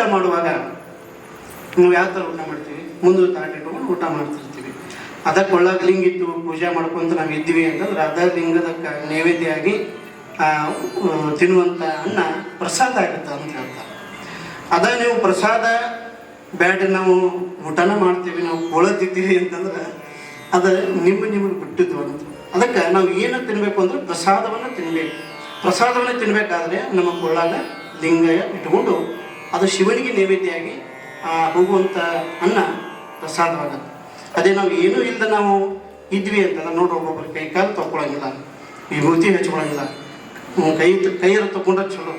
ಊಟ ಮಾಡುವಾಗ ನಾವು ಯಾವ ಥರ ಊಟ ಮಾಡ್ತೀವಿ? ಮುಂದೆ ತಾಟ್ ಇಟ್ಕೊಂಡು ಊಟ ಮಾಡ್ತಿರ್ತೀವಿ. ಅದಕ್ಕೆ ಒಳಗೆ ಲಿಂಗ ಇತ್ತು ಪೂಜೆ ಮಾಡ್ಕೊಂತ ನಾವು ಇದ್ವಿ ಅಂತಂದ್ರೆ ಅದ ಲಿಂಗದ ನೈವೇದ್ಯಾಗಿ ನೈವೇದ್ಯ ಆಗಿ ತಿನ್ನುವಂಥ ಅನ್ನ ಪ್ರಸಾದ ಆಗುತ್ತೆ ಅಂತ ಹೇಳ್ತಾರೆ. ಅದ ನೀವು ಪ್ರಸಾದ ಬ್ಯಾಡ್ರಿ, ನಾವು ಊಟನ ಮಾಡ್ತೀವಿ, ನಾವು ಕೊಳತಿದ್ದೀವಿ ಅಂತಂದ್ರೆ ಅದು ನಿಮ್ಮ ನಿಮಗೆ ಬಿಟ್ಟಿದ್ದು ಅಂತ. ಅದಕ್ಕೆ ನಾವು ಏನು ತಿನ್ನಬೇಕು ಅಂದ್ರೆ ಪ್ರಸಾದವನ್ನು ತಿನ್ನಬೇಕು ಪ್ರಸಾದವನ್ನು ತಿನ್ನಬೇಕಾದ್ರೆ ನಮ್ಮ ಕೊಳ್ಳಾಗ ಲಿಂಗ ಇಟ್ಕೊಂಡು ಅದು ಶಿವನಿಗೆ ನೈವೇದ್ಯ ಆಗಿ ಆ ಹೋಗುವಂಥ ಅನ್ನ ಪ್ರಸಾದವಾಗುತ್ತೆ ಅದೇ ನಾವು ಏನೂ ಇಲ್ಲದೆ ನಾವು ಇದ್ವಿ ಅಂತಂದ್ರೆ ನೋಡಿ ಒಬ್ಬೊಬ್ಬರು ಕೈ ಕಾಲು ತೊಗೊಳಂಗಿಲ್ಲ ವಿಭೂತಿ ಹಚ್ಕೊಳಂಗಿಲ್ಲ ಹ್ಮ್, ಕೈ ಕೈಯಲ್ಲಿ ತಗೊಂಡ್ರೆ ಚಲೋ.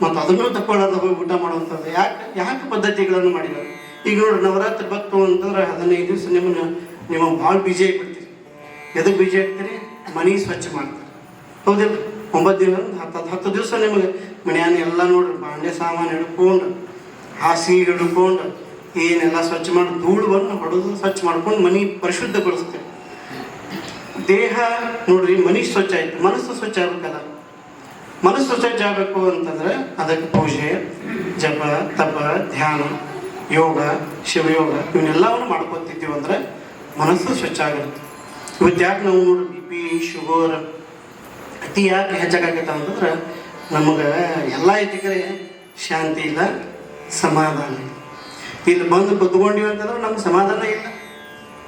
ಮತ್ತು ಅದನ್ನು ತಗೊಳ್ಳೋದು ಹೋಗಿ ಊಟ ಮಾಡುವಂಥದ್ದು ಯಾಕೆ ಯಾಕೆ ಪದ್ಧತಿಗಳನ್ನು ಮಾಡಿದ್ದಾರೆ ಈಗ ನೋಡಿ ನವರಾತ್ರಿ ಬತ್ತು ಅಂತಂದ್ರೆ ಹದಿನೈದು ದಿವಸ ನಿಮ್ಮನ್ನು ನೀವು ಭಾಳ ಬಿಜಿ ಆಗಿಬಿಡ್ತೀರಿ. ಎದಕ್ಕೆ ಬಿಜಿ ಆಗ್ತೀರಿ? ಮನೆ ಸ್ವಚ್ಛ ಮಾಡ್ತೀರಿ. ಹೌದಿಲ್ಲ ಒಂಬತ್ತು ದಿನ ಹತ್ತು ಹತ್ತು ಹತ್ತು ದಿವಸ ನಿಮಗೆ ಮನೆಯನ್ನು ಎಲ್ಲ ನೋಡ್ರಿ ಬಾಂಡೆ ಸಾಮಾನು ಹಿಡ್ಕೊಂಡು, ಹಾಸಿಗೆ ಹಿಡ್ಕೊಂಡು, ಏನೆಲ್ಲ ಸ್ವಚ್ಛ ಮಾಡಿ, ಧೂಳವನ್ನು ಹೊಡೆದು ಸ್ವಚ್ಛ ಮಾಡ್ಕೊಂಡು ಮನೆ ಪರಿಶುದ್ಧಗೊಳಿಸ್ತೇವೆ. ದೇಹ ನೋಡ್ರಿ, ಮನೆ ಸ್ವಚ್ಛ ಆಯ್ತು, ಮನಸ್ಸು ಸ್ವಚ್ಛ ಆಗ್ಬೇಕಲ್ಲ. ಮನಸ್ಸು ಸ್ವಚ್ಛ ಆಗಬೇಕು ಅಂತಂದ್ರೆ ಅದಕ್ಕೆ ಪೂಜೆ, ಜಪ, ತಪ, ಧ್ಯಾನ, ಯೋಗ, ಶಿವಯೋಗ, ಇವನ್ನೆಲ್ಲವನ್ನು ಮಾಡ್ಕೊತಿದ್ದೀವಿ ಅಂದ್ರೆ ಮನಸ್ಸು ಸ್ವಚ್ಛ ಆಗಿರುತ್ತೆ ಇವತ್ತು ಯಾಕೆ ನಾವು ನೋಡಿ ಬಿ ಪಿ ಶುಗರ್ ಅತಿ ಯಾಕೆ ಹೆಚ್ಚಾಗತ್ತೆ ಅಂತಂದ್ರೆ ನಮಗೆ ಎಲ್ಲ ಐತಿಕರೆ ಶಾಂತಿ ಇಲ್ಲ, ಸಮಾಧಾನ ಇಲ್ಲ. ಇಲ್ಲಿ ಬಂದು ಕುತ್ಕೊಂಡಿವಿ ಅಂತಂದ್ರೆ ನಮ್ಗೆ ಸಮಾಧಾನ ಇಲ್ಲ.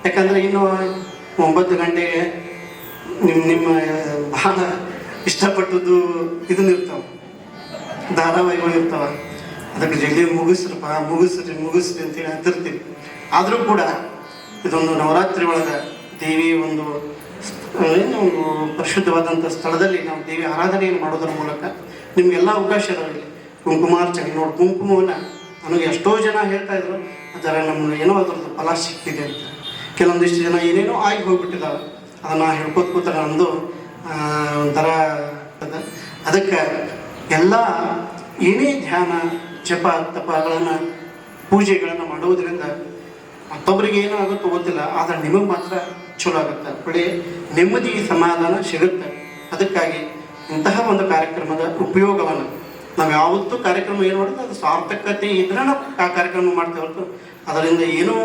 ಯಾಕಂದ್ರೆ ಇನ್ನು ಒಂಬತ್ತು ಗಂಟೆಗೆ ನಿಮ್ಮ ನಿಮ್ಮ ಭಾಳ ಇಷ್ಟಪಟ್ಟದ್ದು ಇದನ್ನ ಇರ್ತಾವೆ. ಧಾರಾವಾಹಿಗಳು ಇರ್ತಾವೆ. ಅದಕ್ಕೆ ಜಲ್ದಿ ಮುಗಿಸ್ರಪ್ಪ, ಮುಗಿಸ್ರಿ ಮುಗಿಸ್ರಿ ಅಂತೇಳಿ ಅಂತಿರ್ತೀವಿ. ಆದರೂ ಕೂಡ ಇದೊಂದು ನವರಾತ್ರಿ ಒಳಗೆ ದೇವಿ ಒಂದು ಏನು ಪರಿಶುದ್ಧವಾದಂಥ ಸ್ಥಳದಲ್ಲಿ ನಾವು ದೇವಿ ಆರಾಧನೆಯನ್ನು ಮಾಡೋದ್ರ ಮೂಲಕ ನಿಮಗೆಲ್ಲ ಅವಕಾಶ ಇರೋದಿಲ್ಲ. ಕುಂಕುಮಾರ್ಚನೆ ನೋಡಿ, ಕುಂಕುಮವನ್ನು ನನಗೆ ಎಷ್ಟೋ ಜನ ಹೇಳ್ತಾ ಇದ್ರು, ಅದರ ನಮ್ಮನ್ನು ಏನೋ ಅದರದ್ದು ಫಲ ಸಿಕ್ಕಿದೆ ಅಂತ. ಕೆಲವೊಂದಿಷ್ಟು ಜನ ಏನೇನೋ ಆಗಿ ಹೋಗ್ಬಿಟ್ಟಿದ್ದಾವೆ ಅದನ್ನು ಹಿಡ್ಕೋತ ಕೂತಾರೆ ನಂದು ಒಂಥರ ಅದ. ಅದಕ್ಕೆ ಎಲ್ಲ ಏನೇ ಧ್ಯಾನ, ಜಪ ತಪಗಳನ್ನು ಪೂಜೆಗಳನ್ನು ಮಾಡುವುದರಿಂದ ಮತ್ತೊಬ್ಬರಿಗೆ ಏನೂ ಆಗುತ್ತೋ ಗೊತ್ತಿಲ್ಲ, ಆದರೆ ನಿಮಗೆ ಮಾತ್ರ ಚಲೋ ಆಗುತ್ತೆ. ಒಳ್ಳೆಯ ನೆಮ್ಮದಿ, ಸಮಾಧಾನ ಸಿಗುತ್ತೆ. ಅದಕ್ಕಾಗಿ ಇಂತಹ ಒಂದು ಕಾರ್ಯಕ್ರಮದ ಉಪಯೋಗವನ್ನು ನಾವು ಯಾವತ್ತೂ ಕಾರ್ಯಕ್ರಮ ಏನು ಮಾಡೋದು, ಅದು ಸಾರ್ಥಕತೆ ಇದ್ರೆ ನಾವು ಆ ಕಾರ್ಯಕ್ರಮ ಮಾಡ್ತೇವೆ ಹೊರತು ಅದರಿಂದ ಏನೂ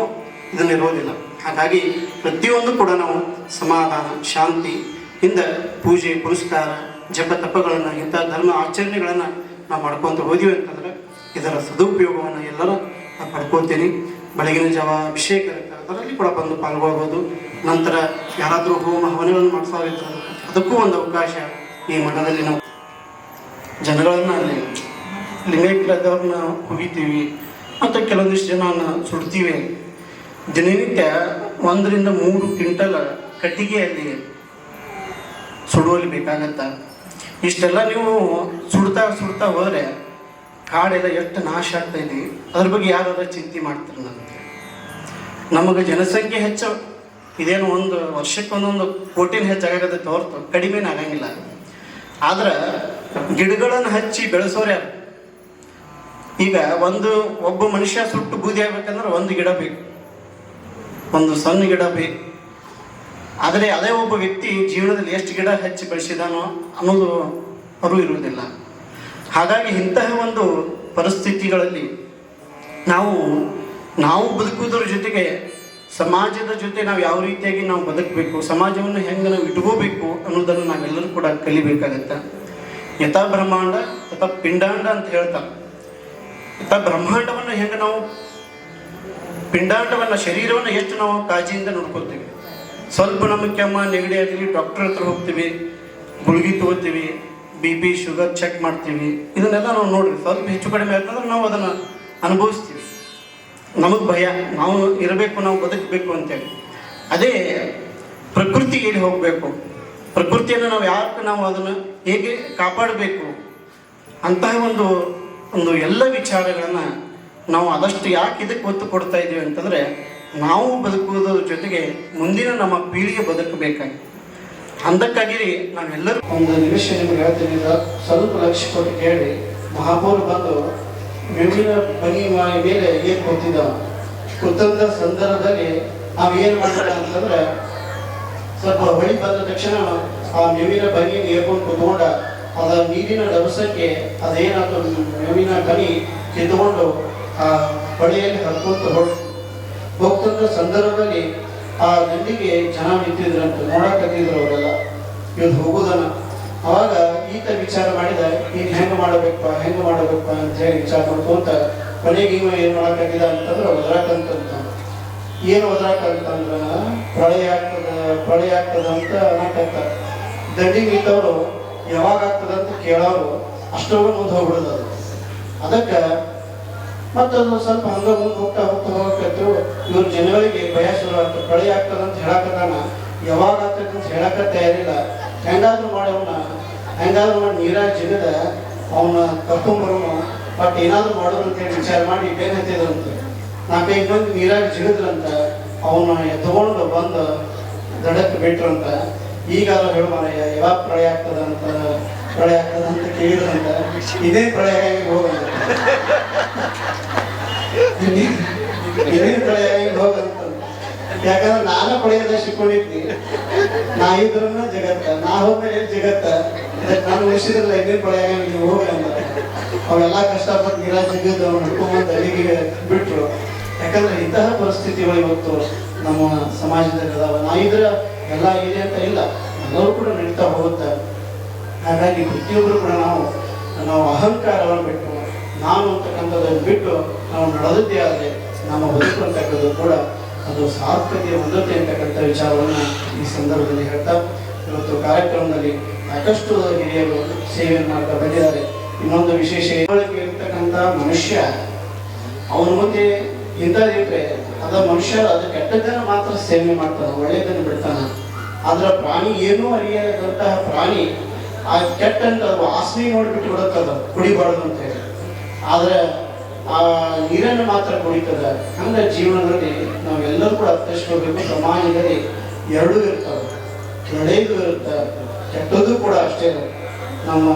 ಇದನ್ನು ಇರೋದಿಲ್ಲ. ಹಾಗಾಗಿ ಪ್ರತಿಯೊಂದು ಕೂಡ ನಾವು ಸಮಾಧಾನ, ಶಾಂತಿ ಇಂದ ಪೂಜೆ ಪುರಸ್ಕಾರ ಜಪ ತಪಗಳನ್ನು, ಇಂಥ ಧರ್ಮ ಆಚರಣೆಗಳನ್ನು ನಾವು ಮಾಡ್ಕೊತ ಹೋದಿವಿ ಅಂತಂದ್ರೆ ಇದರ ಸದುಪಯೋಗವನ್ನು ಎಲ್ಲರೂ ನಾನು ಪಡ್ಕೊತೀನಿ ಬೆಳಗಿನ ಜಾವ, ಅಭಿಷೇಕ ಅದರಲ್ಲಿ ಕೂಡ ಬಂದು ಪಾಲ್ಗೊಳ್ಬೋದು. ನಂತರ ಯಾರಾದರೂ ಹೋಮ ಹವನಗಳನ್ನು ಮಾಡಿಸೋರಿರ್ತಾರೆ ಅದಕ್ಕೂ ಒಂದು ಅವಕಾಶ ಈ ಮಠದಲ್ಲಿ ನಾವು ಜನಗಳನ್ನು ಅಲ್ಲಿ ಲಿಂಗೈಕ್ಯದವ್ರನ್ನ ಹೋಗಿತೀವಿ ಮತ್ತು ಕೆಲವೊಂದಿಷ್ಟು ಜನನ ಸುಡ್ತೀವಿ. ದಿನನಿತ್ಯ ಒಂದರಿಂದ ಮೂರು ಕ್ವಿಂಟಲ್ ಕಟ್ಟಿಗೆಯಲ್ಲಿ ಸುಡುವಲ್ಲಿ ಬೇಕಾಗತ್ತೆ? ಇಷ್ಟೆಲ್ಲ ನೀವು ಸುಡ್ತಾ ಸುಡ್ತಾ ಹೋದರೆ ಕಾಡೆಲ್ಲ ಎಷ್ಟು ನಾಶ ಆಗ್ತಾ ಇದೆ ಅದ್ರ ಬಗ್ಗೆ ಯಾರಾದ್ರೂ ಚಿಂತೆ ಮಾಡ್ತಾರೆ ನನಗೆ ನಮಗೆ ಜನಸಂಖ್ಯೆ ಹೆಚ್ಚು. ಇದೇನು ಒಂದು ವರ್ಷಕ್ಕೆ ಒಂದೊಂದು ಕೋಟಿನ ಹೆಚ್ಚಾಗತ್ತೆ ಹೊರತು ಕಡಿಮೆನೇ ಆಗಂಗಿಲ್ಲ. ಆದ್ರೆ ಗಿಡಗಳನ್ನು ಹಚ್ಚಿ ಬೆಳೆಸೋರೆ ಯಾರು? ಈಗ ಒಂದು ಒಬ್ಬ ಮನುಷ್ಯ ಸುಟ್ಟು ಬೂದಿ ಆಗ್ಬೇಕಂದ್ರೆ ಒಂದು ಗಿಡ ಬೇಕು. ಒಂದು ಸಣ್ಣ ಗಿಡ ಬೇಕು. ಆದರೆ ಅದೇ ಒಬ್ಬ ವ್ಯಕ್ತಿ ಜೀವನದಲ್ಲಿ ಎಷ್ಟು ಗಿಡ ಹೆಚ್ಚಿ ಬೆಳೆಸಿದಾನೋ ಅನ್ನೋದು ಅರು ಇರುವುದಿಲ್ಲ ಹಾಗಾಗಿ ಇಂತಹ ಒಂದು ಪರಿಸ್ಥಿತಿಗಳಲ್ಲಿ ನಾವು ನಾವು ಬದುಕುವುದರ ಜೊತೆಗೆ ಸಮಾಜದ ಜೊತೆ ನಾವು ಯಾವ ರೀತಿಯಾಗಿ ನಾವು ಬದುಕಬೇಕು, ಸಮಾಜವನ್ನು ಹೆಂಗೆ ನಾವು ಇಟ್ಕೋಬೇಕು ಅನ್ನೋದನ್ನು ನಾವೆಲ್ಲರೂ ಕೂಡ ಕಲಿಬೇಕಾಗತ್ತೆ? ಯಥಾ ಬ್ರಹ್ಮಾಂಡ, ಯಥಾ ಪಿಂಡಾಂಡ ಅಂತ ಹೇಳ್ತಾರೆ ಯಥಾ ಬ್ರಹ್ಮಾಂಡವನ್ನು ಹೆಂಗೆ ನಾವು, ಪಿಂಡಾಂಡವನ್ನು ಶರೀರವನ್ನು ಎಷ್ಟು ನಾವು ಕಾಜಿಯಿಂದ ನೋಡ್ಕೋತೀವಿ ಸ್ವಲ್ಪ ನಮಗೆ ಕೆಮ್ಮ ನೆಗಡಿ ಆಗಲಿ ಡಾಕ್ಟರ್ ಹತ್ರ ಹೋಗ್ತೀವಿ, ಗುಳಿಗೆ ತಗೋತೀವಿ ಬಿ ಪಿ, ಶುಗರ್ ಚೆಕ್ ಮಾಡ್ತೀವಿ. ಇದನ್ನೆಲ್ಲ ನಾವು ನೋಡ್ರಿ. ಸ್ವಲ್ಪ ಹೆಚ್ಚು ಕಡಿಮೆ ಆಗ್ತಂದ್ರೆ ನಾವು ಅದನ್ನು ಅನುಭವಿಸ್ತೀವಿ. ನಮಗೆ ಭಯ. ನಾವು ಇರಬೇಕು, ನಾವು ಬದುಕಬೇಕು ಅಂತೇಳಿ. ಅದೇ ಪ್ರಕೃತಿ ಎಲ್ಲಿ ಹೋಗಬೇಕು. ಪ್ರಕೃತಿಯನ್ನು ನಾವು ಯಾಕೆ ನಾವು ಅದನ್ನು ಹೇಗೆ ಕಾಪಾಡಬೇಕು? ಅಂತಹ ಒಂದು ಒಂದು ಎಲ್ಲ ವಿಚಾರಗಳನ್ನು ನಾವು ಆದಷ್ಟು ಯಾಕೆ ಇದಕ್ಕೆ ಒತ್ತು ಕೊಡ್ತಾ ಇದ್ದೀವಿ ಅಂತಂದರೆ ನಾವು ಬದುಕುವುದರ ಜೊತೆಗೆ ಮುಂದಿನ ನಮ್ಮ ಪೀಳಿಗೆ ಬದುಕಬೇಕಾಗಿ. ಅಂದಕ್ಕಾಗಿ ನಾವೆಲ್ಲರೂ ಒಂದು ನಿಮಿಷ ನಿಮ್ಗೆ ಹೇಳ್ತೀನಿ. ಸ್ವಲ್ಪ ಲಕ್ಷ ಕೊಟ್ಟು ಕೇಳಿ. ಮಹಾಪೌರ್ ಬಂದು ಮೇವಿನ ಬನಿ ಮೇಲೆ ಏನ್ ಕೊಡ್ತಿದ್ದ ಕೃತಜ್ಞ ಸಂದರ್ಭದಲ್ಲಿ ನಾವು ಏನ್ ಮಾಡ್ತಾರೆ ಅಂತಂದ್ರೆ, ಸ್ವಲ್ಪ ಹೊಳಿ ಬಂದ ತಕ್ಷಣ ಆ ಮೇವಿನ ಬನಿ ಏರ್ಕೊಂಡು ಕುತ್ಕೊಂಡ, ಅದ ನೀರಿನ ಡಬಸಕ್ಕೆ ಅದೇನಾಯ್ತು ಮೇವಿನ ಕನಿ ಕಿತ್ಕೊಂಡು ಆ ಹೊಳೆಯಲ್ಲಿ ಹರ್ಕೊಂತ ಹೋಗ್ತಂತ ಸಂದರ್ಭದಲ್ಲಿ ಆ ಗಂಡಿಗೆ ಜನ ನಿಂತಿದ್ರಂತ ನೋಡಕತ್ತಿದ್ರು ಅವರೆಲ್ಲ. ಇವತ್ತು ಹೋಗುದನ್ನ. ಅವಾಗ ಈತ ವಿಚಾರ ಮಾಡಿದ ಈಗ ಹೆಂಗ ಮಾಡಬೇಕಪ್ಪ ಹೆಂಗ ಮಾಡಬೇಕಪ್ಪ? ಅಂತ ಹೇಳಿ ವಿಚಾರ ಮಾಡ್ಕೊಂತ ಕೊನೆಗೆ ಇವ ಏನ್ ಮಾಡಕ್ಕಾಗಿದ ಅಂತಂದ್ರೆ ಒದರಾಕಂತಂತ ಏನು ಒದರಾಕಂತಂದ್ರ ಪ್ರಳಯ ಆಗ್ತದ ಪ್ರಳಯ ಆಗ್ತದ ಅಂತ ಅನ್ನಕಂತ ದಂಡಿಗೆ ನಿಂತವರು ಯಾವಾಗ ಆಗ್ತದ ಅಂತ ಕೇಳೋರು ಅಷ್ಟೊಂದು ಮುಂದೆ ಹೋಗ್ಬಿಡೋದು ಅದು. ಅದಕ್ಕೆ ಮತ್ತದು ಸ್ವಲ್ಪ ಹಂಗ ಮುಂದೆ ಹೋಗ್ತಾ ಹೋಗ್ತಾ ಹೋಗ್ತಿತ್ತು ಇವ್ರ ಜನಗಳಿಗೆ ಭಯ ಶುರು ಆಗ್ತದೆ ಕಳೆ ಆಗ್ತದ ಅಂತ ಹೇಳಕತ್ತಾನ. ಯಾವಾಗ ಆಗ್ತದೆ ಅಂತ ಹೇಳಕ ತಯಾರಿಲ್ಲ. ಹೆಂಗಾದ್ರೂ ಮಾಡೋಣ ಅವನ ಹೆಂಗಾದ್ರೂ ಮಾಡಿ ನೀರಾಗ ಜಿಗದ ಅವನ ಕರ್ಕೊಂಬರೋನು. ಬಟ್ ಏನಾದ್ರೂ ಮಾಡೋದು ಅಂತ ಹೇಳಿ ವಿಚಾರ ಮಾಡಿ ಬೇರೆ ನಾಕ ನಾಲ್ಕೈದು ಮಂದಿ ನೀರಾಗ ಜಿಗದ್ರಂತ ಅವನ ತಗೊಂಡು ಬಂದು ದಡಕ್ಕೆ ಬಿಟ್ರಂತ ಈಗ ಹೇಳು ಮಾರಯ್ಯ ಯಾವಾಗ ಪ್ರಳಯ ಆಗ್ತದ ಅಂತ, ಪ್ರಳಯ ಆಗ್ತದ ಅಂತ ಕೇಳಿದ್ರಂತ ಇದೇ ಪ್ರಳಯ ಹೋಗಂತ ಇದೇ ಪ್ರಳಯ ಆಗಿ ಹೋಗಂತ ಯಾಕಂದ್ರೆ ನಾನು ಪಡೆಯದ ಸಿಕ್ಕೊಂಡಿದ್ದೀನಿ ನಾ ಇದ್ರನ್ನ ಜಗತ್ತ. ನಾ ಹೋದ್ಮೇಲೆ ಜಗತ್ತ? ನಾನು ಉಳಿಸಿದ್ರಲ್ಲ, ಇನ್ನೇನು ಪಡೆಯಾಗ ನೀವು ಹೋಗಂತ ಅವೆಲ್ಲ ಕಷ್ಟಪಟ್ಟು ನೀರ ಜಗತ್ತ ಅವ್ನು ಹುಡ್ಕೊಂಬಂದು ಅಲ್ಲಿಗೆ ಬಿಟ್ರು. ಯಾಕಂದ್ರೆ ಇಂತಹ ಪರಿಸ್ಥಿತಿಗಳು ಇವತ್ತು ನಮ್ಮ ಸಮಾಜದಲ್ಲಿ ಅದಾವ ನಾ ಇದ್ರ ಎಲ್ಲ ಇದೆ ಅಂತ ಇಲ್ಲ. ಎಲ್ಲರೂ ಕೂಡ ನಡೀತಾ ಹೋಗುತ್ತೆ. ಹಾಗಾಗಿ ಪ್ರತಿಯೊಬ್ಬರು ಕೂಡ ನಾವು ನಾವು ಅಹಂಕಾರವನ್ನು ಬಿಟ್ಟು ನಾನು ಅಂತಕ್ಕಂಥದ್ದನ್ನು ಬಿಟ್ಟು ನಾವು ನಡೆದದ್ದೇ ಆದರೆ ನಮ್ಮ ಬದುಕು ಅಂತಕ್ಕಂಥದ್ದು ಕೂಡ ಅದು ಸಾರ್ಥಕತೆ ಹೊಂದುತ್ತೆ ಅಂತಕ್ಕಂಥ ವಿಚಾರವನ್ನು ಈ ಸಂದರ್ಭದಲ್ಲಿ ಹೇಳ್ತಾ ಇವತ್ತು ಕಾರ್ಯಕ್ರಮದಲ್ಲಿ ಸಾಕಷ್ಟು ಹಿರಿಯರು ಸೇವೆ ಮಾಡ್ತಾ ಬಂದಿದ್ದಾರೆ. ಇನ್ನೊಂದು ವಿಶೇಷ ಇರ್ತಕ್ಕಂಥ ಮನುಷ್ಯ, ಅವನ ಮುಂದೆ ಇಂಥದ್ದಿಟ್ರೆ ಅದ ಮನುಷ್ಯ ಅದು ಕೆಟ್ಟದ್ದನ್ನು ಮಾತ್ರ ಸೇವೆ ಮಾಡ್ತಾನೆ, ಒಳ್ಳೆಯದನ್ನು ಬಿಡ್ತಾನೆ. ಅದರ ಪ್ರಾಣಿ ಏನೂ ಅರಿಯದಂತಹ ಪ್ರಾಣಿ ಆ ಕೆಟ್ಟಂತ ವಾಸನೆ ನೋಡ್ಬಿಟ್ಟು ಬಿಡುತ್ತದ, ಕುಡಿಬಾರ್ದು ಅಂತ ಹೇಳಿ. ಆದ್ರೆ, ಆ, ನೀರನ್ನು ಮಾತ್ರ ಕುಡಿತದ ಹಂಗ ಜೀವನದಲ್ಲಿ ನಾವೆಲ್ಲರೂ ಕೂಡ ಅರ್ಥೈಸ್ಕೋಬೇಕು ಸಮಾಜದಲ್ಲಿ ಎರಡೂ ಇರ್ತವೆ. ಒಳ್ಳೆಯದು ಇರುತ್ತೆ. ಕೆಟ್ಟದ್ದು ಕೂಡ ಅಷ್ಟೇ ನಮ್ಮ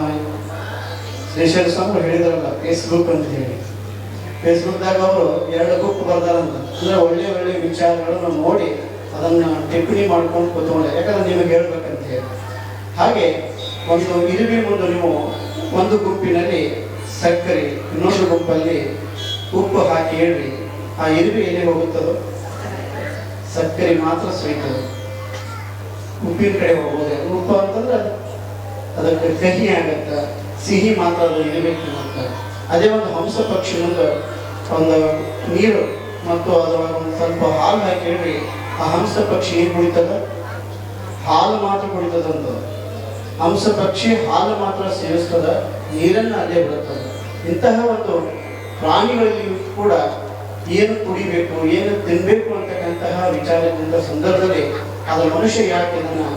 ಶ್ರೀಶೈಲ ಸ್ವಾಮಿ ಹೇಳಿದ್ರಲ್ಲ ಫೇಸ್ಬುಕ್ ಅಂತ ಹೇಳಿ. ಫೇಸ್ಬುಕ್ದಾಗ ಅವರು ಎರಡು ಬುಕ್ ಬರ್ದಾರಂತ. ಅಂದ್ರೆ ಒಳ್ಳೆ ಒಳ್ಳೆ ವಿಚಾರಗಳನ್ನು ನೋಡಿ ಅದನ್ನು ಟಿಪ್ಪಣಿ ಮಾಡ್ಕೊಂಡು ಕೂತ್ಕೊಂಡೆ. ಯಾಕಂದ್ರೆ ನಿಮಗೆ ಹೇಳ್ಬೇಕಂತ ಹೇಳಿ. ಹಾಗೆ ಒಂದು ಇರುವೆ ಮುಂದೆ ನೀವು ಒಂದು ಗುಂಪಿನಲ್ಲಿ ಸಕ್ಕರೆ ಇನ್ನೊಂದು ಗುಂಪಲ್ಲಿ ಉಪ್ಪು ಹಾಕಿ ಹೇಳ್ರಿ, ಆ ಇರುವೆ ಎಲ್ಲಿ ಹೋಗುತ್ತದೋ? ಸಕ್ಕರೆ ಮಾತ್ರ ಸ್ವೀಟದು ಉಪ್ಪಿನ ಕಡೆ ಹೋಗೋದೆ ಉಪ್ಪು ಅಂತಂದ್ರೆ ಅದಕ್ಕೆ ಕಹಿ ಆಗತ್ತ. ಸಿಹಿ ಮಾತ್ರ ಅದು ಇರಬೇಕು ಅಂತ ಅದೇ ಒಂದು ಹಂಸ ಪಕ್ಷಿ ಒಂದು ಒಂದು ನೀರು ಮತ್ತು ಅದರ ಒಂದು ಸ್ವಲ್ಪ ಹಾಲು ಹಾಕಿ ಹೇಳ್ರಿ, ಆ ಹಂಸ ಪಕ್ಷಿ ಏನು ಕುಡಿತದ? ಹಾಲು ಮಾತ್ರ ಕುಡಿತದಂತ. ಹಂಸ ಪಕ್ಷಿ ಹಾಲು ಮಾತ್ರ ಸೇವಿಸ್ತದ, ನೀರನ್ನು ಅಲ್ಲೇ ಬಿಡುತ್ತದೆ. ಇಂತಹ ಒಂದು ಪ್ರಾಣಿಗಳಲ್ಲಿ ಕೂಡ ಏನು ಕುಡಿಬೇಕು, ಏನು ತಿನ್ನಬೇಕು ಅಂತಕ್ಕಂತಹ ವಿಚಾರದಿಂದ ಸಂದರ್ಭದಲ್ಲಿ ಅದು ಮನುಷ್ಯ ಯಾಕೆ ಇದನ್ನು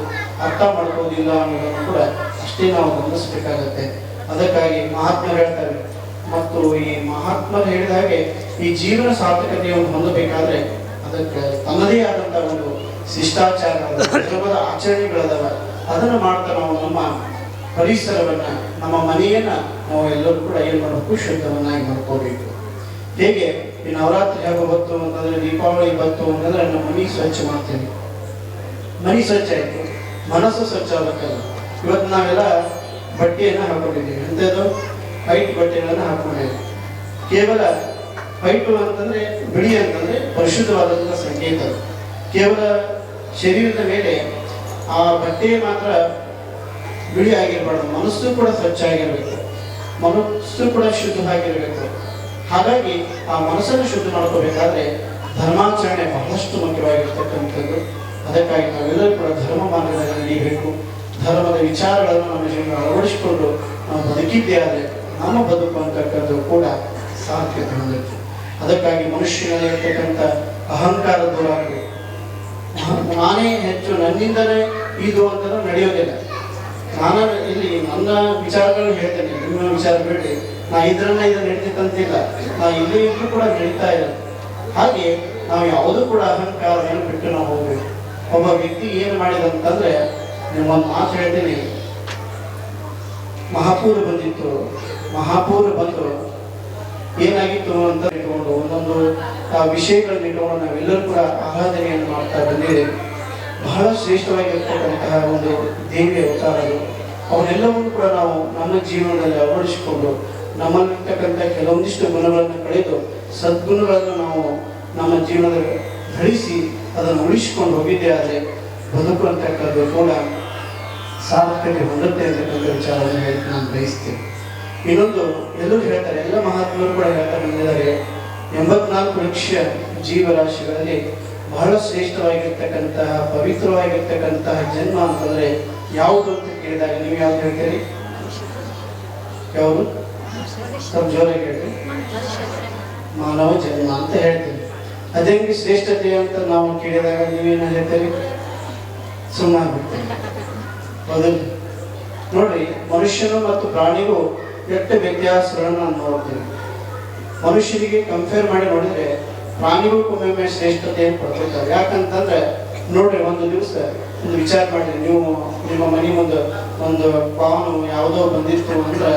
ಅರ್ಥ ಮಾಡ್ಕೋದಿಲ್ಲ ಅನ್ನೋದನ್ನು ಕೂಡ ಅಷ್ಟೇ ನಾವು ಗಮನಿಸಬೇಕಾಗತ್ತೆ. ಅದಕ್ಕಾಗಿ ಮಹಾತ್ಮರು ಹೇಳ್ತಾರೆ, ಮತ್ತು ಈ ಮಹಾತ್ಮರು ಹೇಳಿದ ಹಾಗೆ ಈ ಜೀವನ ಸಾರ್ಥಕತೆಯನ್ನು ಹೊಂದಬೇಕಾದ್ರೆ ಅದಕ್ಕೆ ತನ್ನದೇ ಆದಂತಹ ಒಂದು ಶಿಷ್ಟಾಚಾರ ಆಚರಣೆಗಳದಾವ. ಅದನ್ನು ಮಾಡ್ತಾ ನಾವು ನಮ್ಮ ಪರಿಸರವನ್ನ, ನಮ್ಮ ಮನೆಯನ್ನ ನಾವು ಎಲ್ಲರೂ ಕೂಡ ಏನು ಮಾಡಬೇಕು ಶುದ್ಧವನ್ನಾಗಿ ಮಾಡ್ಕೋಬೇಕು ಹೇಗೆ? ಈ ನವರಾತ್ರಿ ಹಬ್ಬ ಬಂತು ಅಂತಂದ್ರೆ ದೀಪಾವಳಿ ಬಂತು ಅಂತಂದ್ರೆ ನಮ್ಮ ಮನೆ ಸ್ವಚ್ಛ ಮಾಡ್ತೀವಿ ಮನೆ ಸ್ವಚ್ಛ ಆಯ್ತು. ಮನಸ್ಸು ಸ್ವಚ್ಛ ಆಗಬೇಕಲ್ಲ. ಇವತ್ತು ನಾವೆಲ್ಲ ಬಟ್ಟೆಯನ್ನು ಹಾಕೊಂಡಿದ್ದೀವಿ. ಅಂಥದ್ದು ವೈಟ್ ಬಟ್ಟೆಗಳನ್ನು ಹಾಕೊಂಡಿದ್ದೀವಿ. ಕೇವಲ ವೈಟು ಅಂತಂದ್ರೆ ಬಿಳಿ ಅಂತಂದ್ರೆ ಪರಿಶುದ್ಧವಾದಂಥ ಸಂಕೇತ. ಕೇವಲ ಶರೀರದ ಮೇಲೆ ಆ ಬಟ್ಟೆ ಮಾತ್ರ ಬಿಳಿ ಆಗಿರಬಾರ್ದು. ಮನಸ್ಸು ಕೂಡ ಸ್ವಚ್ಛ ಆಗಿರಬೇಕು. ಮನಸ್ಸು ಕೂಡ ಶುದ್ಧವಾಗಿರಬೇಕು. ಹಾಗಾಗಿ ಆ ಮನಸ್ಸನ್ನು ಶುದ್ಧ ಮಾಡ್ಕೋಬೇಕಾದ್ರೆ ಧರ್ಮಾಚರಣೆ ಬಹಳಷ್ಟು ಮುಖ್ಯವಾಗಿರ್ತಕ್ಕಂಥದ್ದು. ಅದಕ್ಕಾಗಿ ನಾವೆಲ್ಲರೂ ಕೂಡ ಧರ್ಮ ಮಾರ್ಗದಲ್ಲಿ ನಡೀಬೇಕು. ಧರ್ಮದ ವಿಚಾರಗಳನ್ನು ನಮ್ಮ ಜೀವನ ಅಳವಡಿಸಿಕೊಂಡು ನಾವು ಬದುಕಿದ್ದೇ ಆದರೆ ನಮ್ಮ ಬದುಕು ಅಂತಕ್ಕಂಥದ್ದು ಕೂಡ ಸಾಧ್ಯತೆ ಹೊಂದಿತ್ತು ಅದಕ್ಕಾಗಿ ಮನುಷ್ಯನಲ್ಲಿ ಇರ್ತಕ್ಕಂಥ ಅಹಂಕಾರ ದೂರ ನಾನೇ ಹೆಚ್ಚು ನನ್ನಿಂದಲೇ ಇದು ಅಂತ ನಡೆಯೋದಿಲ್ಲ. ನಾನು ಇಲ್ಲಿ ನನ್ನ ವಿಚಾರಗಳನ್ನು ಹೇಳ್ತೇನೆ. ನಿಮ್ಮ ವಿಚಾರ ಬಿಡಿ. ನಾ ಇದ್ರನ್ನ ಇದು ನಡೀತಿತ್ತಂತಿಲ್ಲ. ನಾ ಇಲ್ಲಿ ಇದ್ರೂ ಕೂಡ ನಡೀತಾ ಇಲ್ಲ. ಹಾಗೆ ನಾವು ಯಾವುದೂ ಕೂಡ ಅಹಂಕಾರವನ್ನು ಬಿಟ್ಟು ನಾವು ಹೋಗ್ಬೇಕು. ಒಬ್ಬ ವ್ಯಕ್ತಿ ಏನು ಮಾಡಿದಂತಂದ್ರೆ ನಿಮ್ಮೊಂದು ಮಾತು ಹೇಳ್ತೀನಿ. ಮಹಾಪೂರ್ ಬಂದಿತ್ತು. ಮಹಾಪೂರ್ ಬಂದು ಏನಾಗಿತ್ತು ಅಂತ ಇಟ್ಕೊಂಡು ಒಂದೊಂದು ವಿಷಯಗಳನ್ನ ಇಟ್ಕೊಂಡು ನಾವೆಲ್ಲರೂ ಕೂಡ ಆರಾಧನೆಯನ್ನು ಮಾಡ್ತಾ ಬಂದಿದ್ದೇವೆ. ಬಹಳ ಶ್ರೇಷ್ಠವಾಗಿರ್ತಕ್ಕಂತಹ ಒಂದು ದೇವಿಯ ಅವತಾರಗಳು. ಅವನ್ನೆಲ್ಲವನ್ನು ಕೂಡ ನಾವು ನಮ್ಮ ಜೀವನದಲ್ಲಿ ಅಳವಡಿಸಿಕೊಂಡು ನಮ್ಮಲ್ಲಿರ್ತಕ್ಕಂಥ ಕೆಲವೊಂದಿಷ್ಟು ಗುಣಗಳನ್ನು ಕಳೆದು ಸದ್ಗುಣಗಳನ್ನು ನಾವು ನಮ್ಮ ಜೀವನದಲ್ಲಿ ಧರಿಸಿ ಅದನ್ನು ಉಳಿಸಿಕೊಂಡು ಹೋಗಿದ್ದೇ ಆದರೆ ಬದುಕು ಅಂತಕ್ಕದ್ದು ಕೂಡ ಸಾರ್ಥಕತೆ ಹೊಂದುತ್ತೆ ಅಂತಕ್ಕಂಥ ವಿಚಾರವನ್ನು ಹೇಳಿ ನಾನು ಬಯಸ್ತೇನೆ. ಇನ್ನೊಂದು, ಎಲ್ಲರೂ ಹೇಳ್ತಾರೆ, ಎಲ್ಲ ಮಹಾತ್ಮರು ಕೂಡ ಹೇಳ್ತಾ ಬಂದಿದ್ದಾರೆ ಎಂಬತ್ನಾಲ್ಕು ಲಕ್ಷ ಜೀವರಾಶಿಗಳಲ್ಲಿ ಬಹಳ ಶ್ರೇಷ್ಠವಾಗಿರ್ತಕ್ಕಂತಹ ಪವಿತ್ರವಾಗಿರ್ತಕ್ಕಂತಹ ಜನ್ಮ ಅಂತಂದ್ರೆ ಯಾವುದು ಅಂತ ಕೇಳಿದಾಗ ನೀವು ಯಾವ್ದು ಹೇಳ್ತೀರಿ? ಯಾವುದು? ಸ್ವಲ್ಪ ಜೋರಾಗಿ ಮಾನವ ಜನ್ಮ ಅಂತ ಹೇಳ್ತೀವಿ ಅದೇಂಗೆ ಶ್ರೇಷ್ಠತೆ ಅಂತ ನಾವು ಕೇಳಿದಾಗ ನೀವೇನು ಹೇಳ್ತೀರಿ? ಸುಮ್ಮನೆ ನೋಡ್ರಿ, ಮನುಷ್ಯನು ಮತ್ತು ಪ್ರಾಣಿಗೂ ಎಷ್ಟು ವ್ಯತ್ಯಾಸಗಳನ್ನು ನಾವು ನೋಡ್ತೀವಿ. ಮನುಷ್ಯನಿಗೆ ಕಂಪೇರ್ ಮಾಡಿ ನೋಡಿದ್ರೆ ಪ್ರಾಣಿಗೂ ಶ್ರೇಷ್ಠತೆ ಪಡ್ಕೊಳ್ತಾರೆ. ಯಾಕಂತಂದ್ರೆ, ನೋಡ್ರಿ, ಒಂದು ದಿವಸ ಒಂದು ವಿಚಾರ ಮಾಡಿ ನೀವು ನಿಮ್ಮ ಮನೆ ಮುಂದೆ ಒಂದು ಪಾವನು ಯಾವುದೋ ಬಂದಿತ್ತು ಅಂದ್ರೆ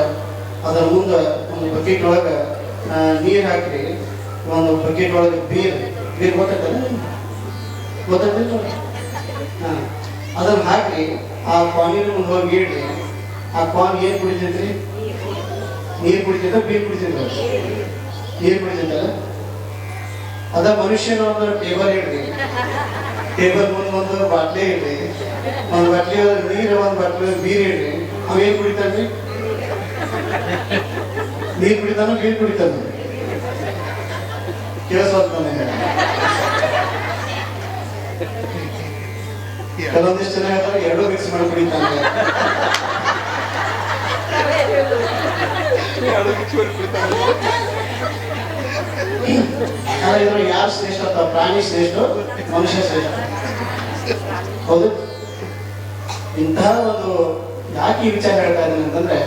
ಅದರ ಮುಂದೆ ಒಂದು ಬಕೆಟ್ ಒಳಗೆ ನೀರು ಹಾಕಿ ಒಂದು ಬಕೆಟ್ ಒಳಗೆ ಬೀರ್ ಬೀರ್ ಗೊತ್ತಾಗ್ತದೆ? ಗೊತ್ತಾಗ್ತದೆ ಹಾ. ಅದನ್ನ ಹಾಕಿ ಆ ಪಾನಿನ ಮುಂದೆ ಹೋಗಿ ಇಡ್ರಿ. ಆ ಪಾನ್ ಏನ್ ಕುಡಿತೈತ್ರಿ? ನೀರ್ ಕುಡಿತೈತ ಬೀರ್ ಕುಡಿತೈತ? ನೀರು ಕುಡಿತೈತಲ್ಲ? ಅದ ಮನುಷ್ಯನ ಒಂದು ಟೇಬಲ್ ಇಡ್ರಿ ಟೇಬಲ್ ಮುಂದೆ ಒಂದು ಬಾಟ್ಲಿ ಇಡ್ರಿ ಒಂದು ಬಾಟ್ಲಿ ನೀರು, ಒಂದು ಬಾಟ್ಲಿ ಬೀರ್ ಇಡ್ರಿ ಅವೇನ್ ಕುಡಿತಾನ್ರಿ ನೀರ್ ಕುಡಿತಾನ ಬೀರ್ ಕುಡಿತಾನ? ಕೆಲಸ ನನಗೆ ಕೆಲವೊಂದಿಷ್ಟು ಜನ ಹೇಳ್ತಾರೆ, ಎರಡು ಮಿಕ್ಸ್ ಮಾಡಿ ಕುಡಿತಾನೆ. ಆದ್ರೆ ಇದ್ರಲ್ಲಿ ಯಾರು ಶ್ರೇಷ್ಠ ಅಂತ ಪ್ರಾಣಿ ಶ್ರೇಷ್ಠ ಮನುಷ್ಯ ಶ್ರೇಷ್ಠ? ಹೌದು. ಇಂತಹ ಒಂದು ಯಾಕೆ ವಿಚಾರ ಹೇಳ್ತಾ ಇದ್ದೀನಿ ಅಂತಂದ್ರೆ